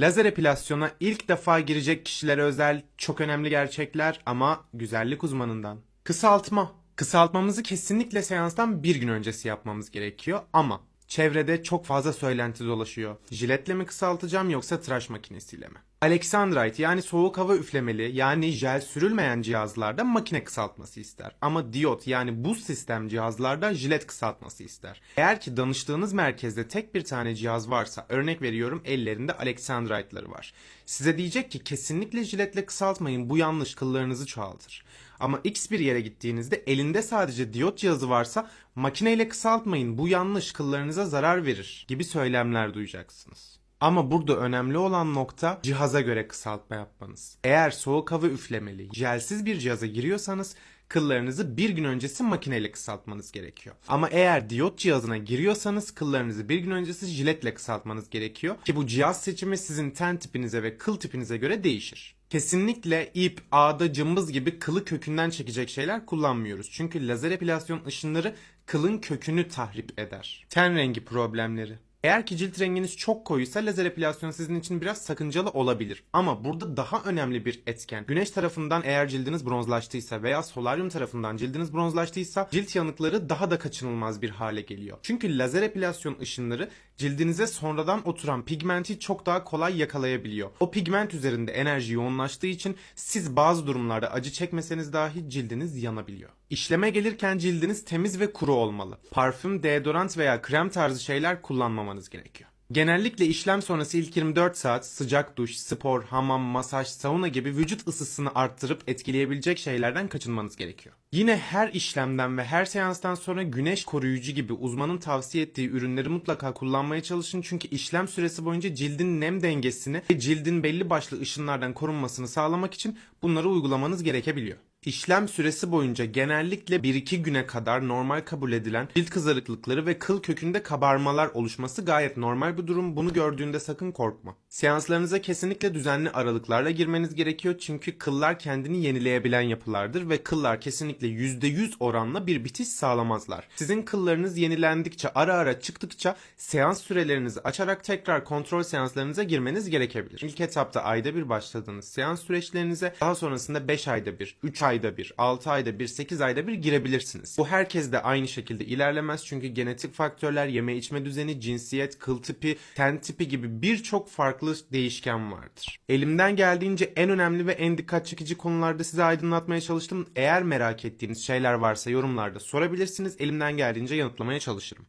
Lazer epilasyona ilk defa girecek kişilere özel çok önemli gerçekler ama güzellik uzmanından. Kısaltma. Kısaltmamızı kesinlikle seanstan bir gün öncesi yapmamız gerekiyor ama çevrede çok fazla söylenti dolaşıyor. Jiletle mi kısaltacağım yoksa tıraş makinesiyle mi? Alexandrite yani soğuk hava üflemeli yani jel sürülmeyen cihazlarda makine kısaltması ister. Ama diyot yani buz sistem cihazlarda jilet kısaltması ister. Eğer ki danıştığınız merkezde tek bir tane cihaz varsa örnek veriyorum ellerinde Alexandrite'ları var. Size diyecek ki kesinlikle jiletle kısaltmayın bu yanlış kıllarınızı çoğaltır. Ama X bir yere gittiğinizde elinde sadece diyot cihazı varsa makineyle kısaltmayın bu yanlış kıllarınıza zarar verir gibi söylemler duyacaksınız. Ama burada önemli olan nokta cihaza göre kısaltma yapmanız. Eğer soğuk hava üflemeli, jelsiz bir cihaza giriyorsanız kıllarınızı bir gün öncesi makineyle kısaltmanız gerekiyor. Ama eğer diyot cihazına giriyorsanız kıllarınızı bir gün öncesi jiletle kısaltmanız gerekiyor. Ki bu cihaz seçimi sizin ten tipinize ve kıl tipinize göre değişir. Kesinlikle ip, ağda, cımbız gibi kılı kökünden çekecek şeyler kullanmıyoruz. Çünkü lazer epilasyon ışınları kılın kökünü tahrip eder. Ten rengi problemleri. Eğer ki cilt renginiz çok koyuysa lazer epilasyon sizin için biraz sakıncalı olabilir. Ama burada daha önemli bir etken. Güneş tarafından eğer cildiniz bronzlaştıysa veya solaryum tarafından cildiniz bronzlaştıysa cilt yanıkları daha da kaçınılmaz bir hale geliyor. Çünkü lazer epilasyon ışınları cildinize sonradan oturan pigmenti çok daha kolay yakalayabiliyor. O pigment üzerinde enerji yoğunlaştığı için siz bazı durumlarda acı çekmeseniz dahi cildiniz yanabiliyor. İşleme gelirken cildiniz temiz ve kuru olmalı. Parfüm, deodorant veya krem tarzı şeyler kullanmamanız gerekiyor. Genellikle işlem sonrası ilk 24 saat sıcak duş, spor, hamam, masaj, sauna gibi vücut ısısını arttırıp etkileyebilecek şeylerden kaçınmanız gerekiyor. Yine her işlemden ve her seanstan sonra güneş koruyucu gibi uzmanın tavsiye ettiği ürünleri mutlaka kullanmaya çalışın çünkü işlem süresi boyunca cildin nem dengesini ve cildin belli başlı ışınlardan korunmasını sağlamak için bunları uygulamanız gerekebiliyor. İşlem süresi boyunca genellikle 1-2 güne kadar normal kabul edilen cilt kızarıklıkları ve kıl kökünde kabarmalar oluşması gayet normal bir durum. Bunu gördüğünde sakın korkma. Seanslarınıza kesinlikle düzenli aralıklarla girmeniz gerekiyor çünkü kıllar kendini yenileyebilen yapılardır ve kıllar kesinlikle %100 oranla bir bitiş sağlamazlar. Sizin kıllarınız yenilendikçe ara ara çıktıkça seans sürelerinizi açarak tekrar kontrol seanslarınıza girmeniz gerekebilir. İlk etapta ayda bir başladığınız seans süreçlerinize daha sonrasında 5 ayda bir, 3 ayda bir, 6 ayda bir, 8 ayda bir girebilirsiniz. Bu herkes de aynı şekilde ilerlemez çünkü genetik faktörler, yeme içme düzeni, cinsiyet, kıl tipi, ten tipi gibi birçok farklı değişken vardır. Elimden geldiğince en önemli ve en dikkat çekici konularda size aydınlatmaya çalıştım. Eğer merak ettiğiniz şeyler varsa yorumlarda sorabilirsiniz. Elimden geldiğince yanıtlamaya çalışırım.